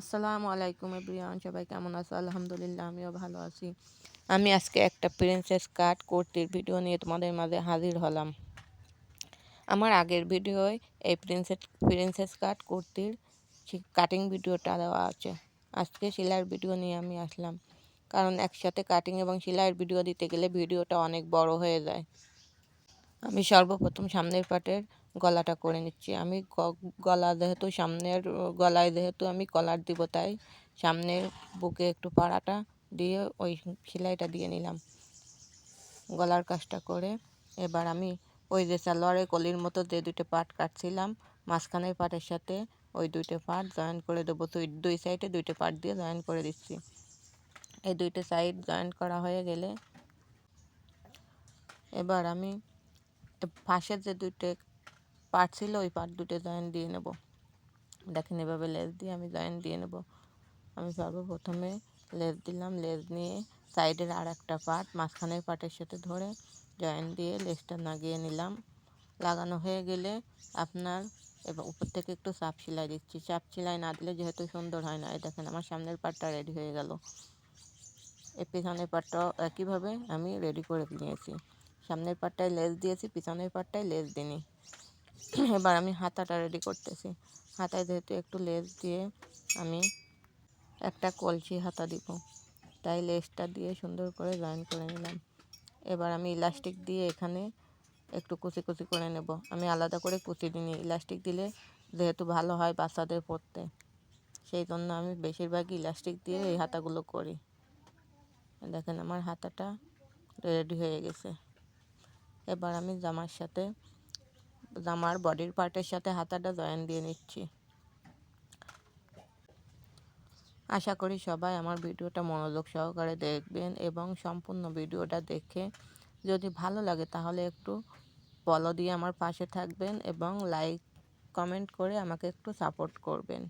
আসসালামু আলাইকুম এভরিওয়ান, সবাই কেমন আছো? আলহামদুলিল্লাহ, আমিও ভালো আছি। আমি আজকে একটা প্রিন্সেস কাট কুর্তির ভিডিও নিয়ে তোমাদের মাঝে হাজির হলাম। আমার আগের ভিডিওয় এই প্রিন্সেস প্রিন্সেস কাট কুর্তির কাটিং ভিডিওটা দেওয়া আছে। আজকে সেলাইয়ের ভিডিও নিয়ে আমি আসলাম। কারণ একসাথে কাটিং এবং সেলাইয়ের ভিডিও দিতে গেলে ভিডিওটা অনেক বড় হয়ে যায়। আমি সর্বপ্রথম সামনের পাটের গলাটা করে নিচ্ছি। আমি গলা যেহেতু সামনের গলায় যেহেতু আমি কলার দিব, তাই সামনের বুকে একটু পাড়াটা দিয়ে ওই সেলাইটা দিয়ে নিলাম। গলার কাজটা করে এবার আমি ওই যে সালোয়ারের কলির মতো যে দুটো পাট কাটছিলাম, মাঝখানের পাটের সাথে ওই দুইটা পাট জয়েন করে দেবো। দুই সাইডে দুইটা পাট দিয়ে জয়েন করে দিচ্ছি। এই দুইটা সাইড জয়েন করা হয়ে গেলে এবার আমি পাশের যে দুইটা পার্ট ছিল, ওই পার্ট দুটো জয়েন দিয়ে নেব। দেখেন এভাবে লেজ দিয়ে আমি জয়েন দিয়ে নেব। আমি সর্বপ্রথমে লেজ দিলাম লেজ নিয়ে সাইডের আর একটা পার্ট মাঝখানের পার্টের সাথে ধরে জয়েন দিয়ে লেজটা লাগিয়ে নিলাম। লাগানো হয়ে গেলে আপনার এবার উপর থেকে একটু চাপ সেলাই দিচ্ছি। চাপ সেলাই না দিলে যেহেতু সুন্দর হয় না, এই দেখেন আমার সামনের পার্টটা রেডি হয়ে গেল। এই পেছনের পার্টটাও একইভাবে আমি রেডি করে নিয়েছি। সামনের পার্টটায় লেস দিয়েছি, পিছনের পার্টটায় লেস দিইনি। এবার আমি হাতাটা রেডি করতেছি। হাতায় যেহেতু একটু লেজ দিয়ে আমি একটা কলসি হাতা দিব, তাই লেসটা দিয়ে সুন্দর করে জয়েন করে নিলাম। এবার আমি ইলাস্টিক দিয়ে এখানে একটু কুচি কুচি করে নেব। আমি আলাদা করে কুচি দিই ইলাস্টিক দিলে যেহেতু ভালো হয় বাচ্চাদের পরতে সেই জন্য আমি বেশিরভাগই ইলাস্টিক দিয়ে এই হাতাগুলো করি। দেখেন আমার হাতাটা রেডি হয়ে গেছে। এবার আমি জামার সাথে, জামার বডির পার্টের সাথে হাতাটা জয়েন দিয়ে নিচ্ছি। আশা করি সবাই আমার ভিডিওটা মনোযোগ সহকারে দেখবেন এবং সম্পূর্ণ ভিডিওটা দেখে যদি ভালো লাগে তাহলে একটু ফলো দিয়ে আমার পাশে থাকবেন এবং লাইক কমেন্ট করে আমাকে একটু সাপোর্ট করবেন।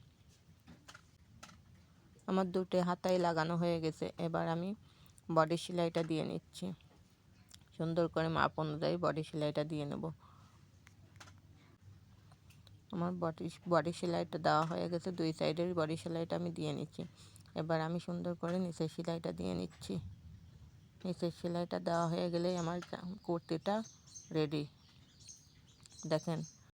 আমার দুটো হাতাই লাগানো হয়ে গেছে, এবার আমি বডি সেলাইটা দিয়ে নিচ্ছি। সুন্দর করে মাপ অনুযায়ী বডি সেলাইটা দিয়ে নেব। আমার বডি বডি সেলাইটা দেওয়া হয়ে গেছে, দুই সাইডের বডি সেলাইটা আমি দিয়ে নিচ্ছি। এবার আমি সুন্দর করে নিচের সেলাইটা দিয়ে নিচ্ছি। নিচের সেলাইটা দেওয়া হয়ে গেলে আমার কুর্তিটা রেডি দেখেন